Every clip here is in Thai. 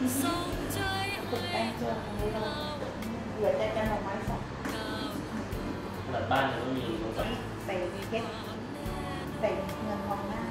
ตุกแต่งจนนี้เราเหลือแต่กระหน่อไม้สองหลังบ้านยังไม่มีรู้จัใส่เพชรใส่เงินทองหน้า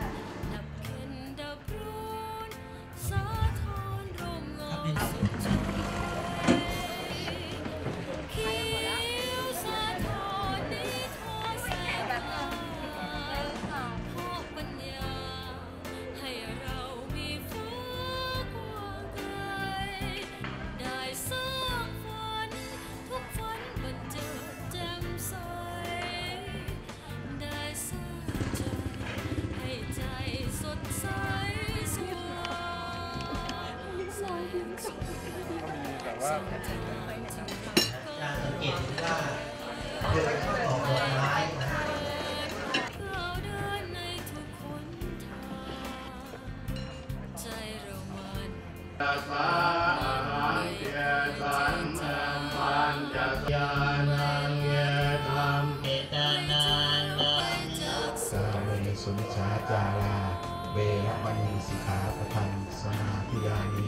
ว่าสเวานเรยตัสสมาปัญาณังเยธรรมเอตานังสาเมสุนิชาจาราเวรมณีสิกขาปทันสมาธิยานิ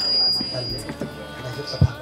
hospitality. And I hit the.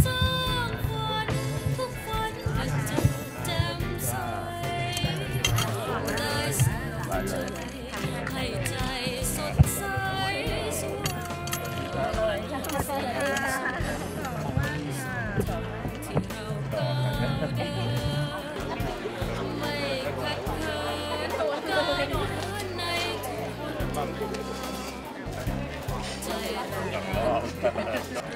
Yeah.